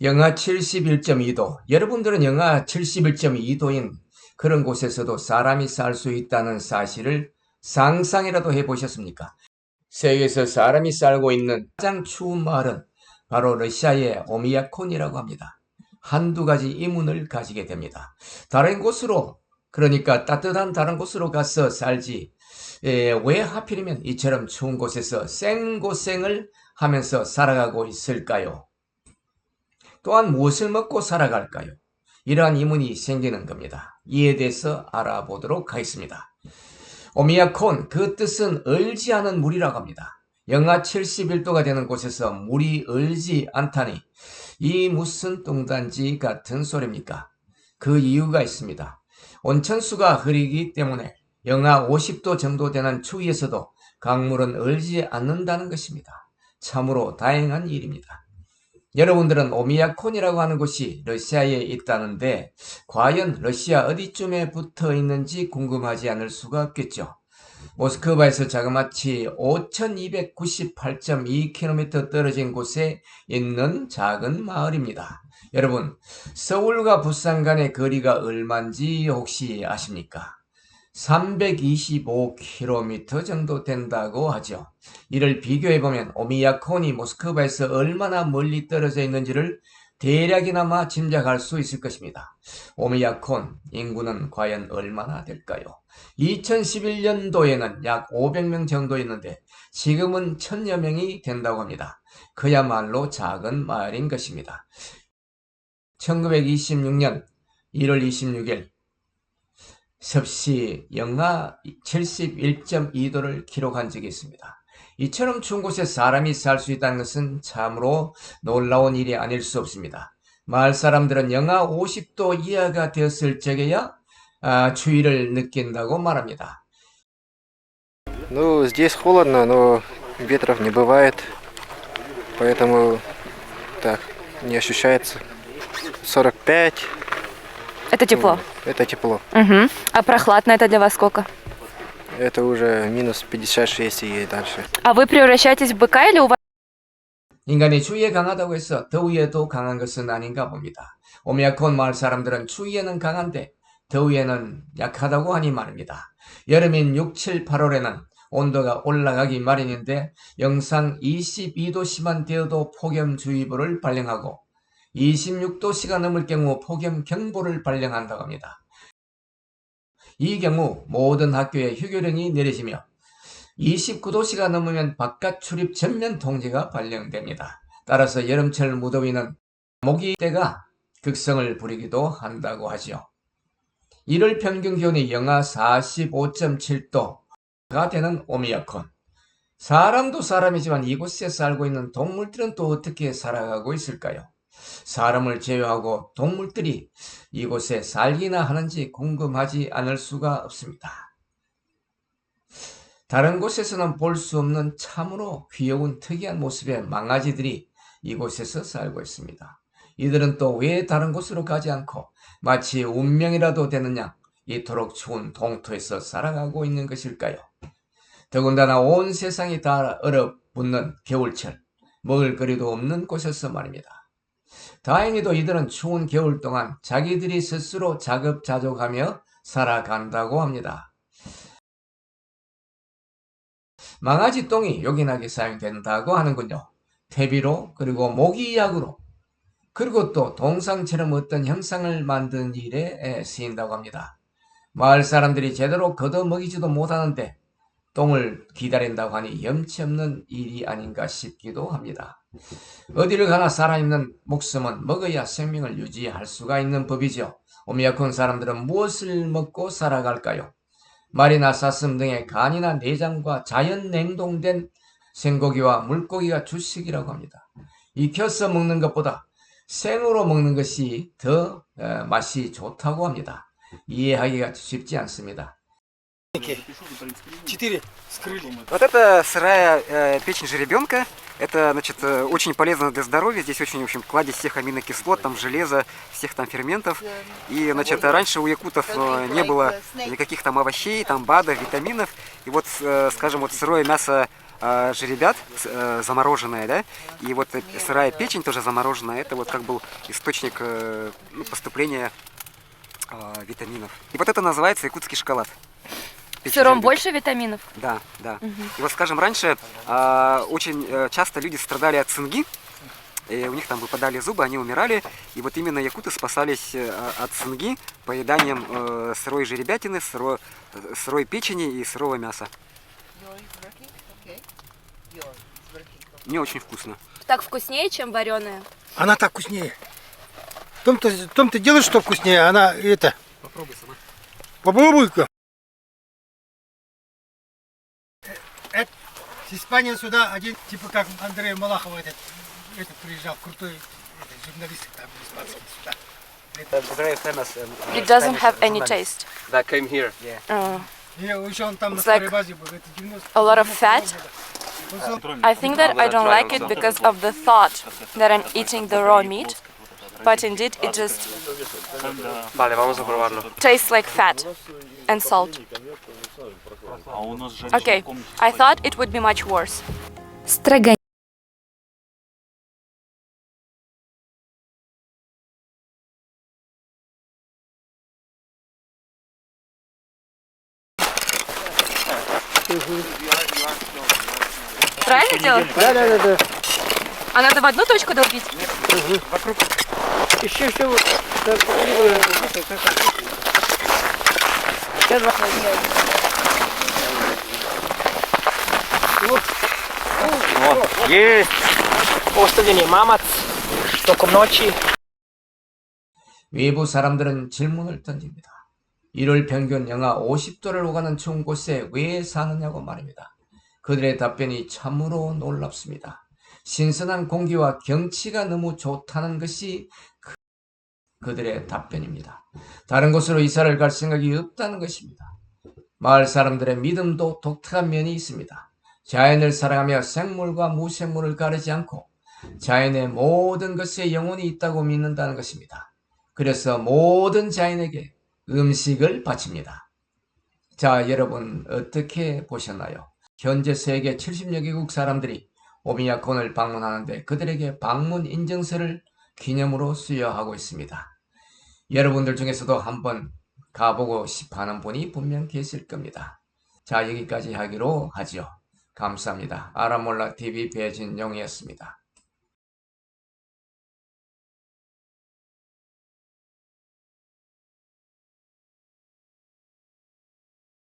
영하 71.2도. 여러분들은 영하 71.2도인 그런 곳에서도 사람이 살 수 있다는 사실을 상상이라도 해보셨습니까? 세계에서 사람이 살고 있는 가장 추운 마을은 바로 러시아의 오미야콘이라고 합니다. 한두 가지 이문을 가지게 됩니다. 다른 곳으로, 그러니까 따뜻한 다른 곳으로 가서 살지, 에, 왜 하필이면 이처럼 추운 곳에서 생고생을 하면서 살아가고 있을까요? 또한 무엇을 먹고 살아갈까요? 이러한 이문이 생기는 겁니다. 이에 대해서 알아보도록 하겠습니다. 오미야콘, 그 뜻은 얼지 않은 물이라고 합니다. 영하 71도가 되는 곳에서 물이 얼지 않다니 이 무슨 뚱단지 같은 소리입니까? 그 이유가 있습니다. 온천수가 흐리기 때문에 영하 50도 정도 되는 추위에서도 강물은 얼지 않는다는 것입니다. 참으로 다행한 일입니다. 여러분들은 오미야콘이라고 하는 곳이 러시아에 있다는데 과연 러시아 어디쯤에 붙어 있는지 궁금하지 않을 수가 없겠죠. 모스크바에서 자그마치 5298.2km 떨어진 곳에 있는 작은 마을입니다. 여러분, 서울과 부산 간의 거리가 얼마인지 혹시 아십니까? 325km 정도 된다고 하죠. 이를 비교해 보면 오미야콘이 모스크바에서 얼마나 멀리 떨어져 있는지를 대략이나마 짐작할 수 있을 것입니다. 오미야콘 인구는 과연 얼마나 될까요? 2011년도에는 약 500명 정도였는데 지금은 1000여 명이 된다고 합니다. 그야말로 작은 마을인 것입니다. 1926년 1월 26일 섭씨 영하 71.2도를 기록한 적이 있습니다. 이처럼 추운 곳에 사람이 살 수 있다는 것은 참으로 놀라운 일이 아닐 수 없습니다. 마을 사람들은 영하 50도 이하가 되었을 적에야 아, 추위를 느낀다고 말합니다. Ну, здесь холодно, но ветров не бывает, поэтому так, не ощущается. 45, Это тепло. это тепло. Угу. А прохладно это для вас сколько? Это уже минус 56 и дальше. А вы превращаетесь в быка или у вас 인간이 추위에 강하다고 해서 더위에도 강한 것은 아닌가 봅니다. 오미야콘 마을 사람들은 추위에는 강한데 더위에는 약하다고 하니 말입니다. 여름인 6, 7, 8월에는 온도가 올라가기 마련인데 영상 22도씨만 되어도 폭염주의보를 발령하고 26도씨가 넘을 경우 폭염 경보를 발령한다고 합니다. 이 경우 모든 학교에 휴교령이 내려지며 29도씨가 넘으면 바깥 출입 전면 통제가 발령됩니다. 따라서 여름철 무더위는 모기 때가 극성을 부리기도 한다고 하지요. 1월 평균 기온이 영하 45.7도가 되는 오미야콘. 사람도 사람이지만 이곳에 살고 있는 동물들은 또 어떻게 살아가고 있을까요? 사람을 제외하고 동물들이 이곳에 살기나 하는지 궁금하지 않을 수가 없습니다. 다른 곳에서는 볼 수 없는 참으로 귀여운 특이한 모습의 망아지들이 이곳에서 살고 있습니다. 이들은 또 왜 다른 곳으로 가지 않고 마치 운명이라도 양 이토록 추운 동토에서 살아가고 있는 것일까요? 더군다나 온 세상이 다 얼어붙는 겨울철, 먹을 거리도 없는 곳에서 말입니다. 다행히도 이들은 추운 겨울 동안 자기들이 스스로 자급자족하며 살아간다고 합니다. 망아지 똥이 요긴하게 사용된다고 하는군요. 퇴비로 그리고 모기약으로 그리고 또 동상처럼 어떤 형상을 만드는 일에 쓰인다고 합니다. 마을 사람들이 제대로 걷어먹이지도 못하는데 똥을 기다린다고 하니 염치 없는 일이 아닌가 싶기도 합니다. 어디를 가나 살아있는 목숨은 먹어야 생명을 유지할 수가 있는 법이죠. 오미야콘 사람들은 무엇을 먹고 살아갈까요? 말이나 사슴 등의 간이나 내장과 자연 냉동된 생고기와 물고기가 주식이라고 합니다. 익혀서 먹는 것보다 생으로 먹는 것이 더 어, 맛이 좋다고 합니다. 이해하기가 쉽지 않습니다. Четыре скрыли. Вот это сырая э, печень жеребенка. Это, значит, э, очень полезно для здоровья. Здесь очень, в общем, кладезь всех аминокислот, там железа, всех там ферментов. И, значит, раньше у якутов э, не было никаких там овощей, там БАДов, витаминов. И вот, э, скажем, вот сырое мясо жеребят с- замороженная, да, и вот сырая печень тоже замороженная, это вот как был источник ну, поступления витаминов. И вот это называется якутский шоколад. В сыром больше витаминов? Да, да. И вот, скажем, раньше а, очень э, часто люди страдали от цинги, и у них там выпадали зубы, они умирали, и вот именно якуты спасались э, от цинги поеданием э, сырой жеребятины, сыро- э, сырой печени и сырого мяса. Мне очень вкусно. Так вкуснее, чем вареные. Она так вкуснее. В том-то, в том-то дело, что вкуснее, она это. Попробуй сама. Попробуй-ка. С Испании сюда один, типа как Андрей Малахов этот, этот приезжал, крутой этот, журналист там испанский сюда. It doesn't have any taste. that came here. Uh, И еще он там на It's старой like базе был. Это 90 a lot of fat. 90 года. I think that I don't like it because of the thought that I'm eating the raw meat. But indeed, it just Vale, vamos a probarlo. tastes like fat and salt. Okay, в комнате I спать. thought it would be much worse. Строгань. Правильно делаю? Да, да, да, да. А надо в одну точку долбить? Еще все. Есть! Острове мамац, только ночи. 외부 사람들은 질문을 던집니다. 일월 평균 영하 50도를 오가는 추운 곳에 왜 사느냐고 말입니다. 그들의 답변이 참으로 놀랍습니다. 신선한 공기와 경치가 너무 좋다는 것이 그- 그들의 답변입니다. 다른 곳으로 이사를 갈 생각이 없다는 것입니다. 마을 사람들의 믿음도 독특한 면이 있습니다. 자연을 사랑하며 생물과 무생물을 가리지 않고 자연의 모든 것에 영혼이 있다고 믿는다는 것입니다. 그래서 모든 자연에게 음식을 바칩니다. 자, 여러분 어떻게 보셨나요? 현재 세계 70여 개국 사람들이 오미야콘을 방문하는데 그들에게 방문 인증서를 기념으로 수여하고 있습니다. 여러분들 중에서도 한번 가보고 싶어 하는 분이 분명 계실 겁니다. 자, 여기까지 하기로 하죠. 감사합니다. 아라몰라 TV 배진용이었습니다.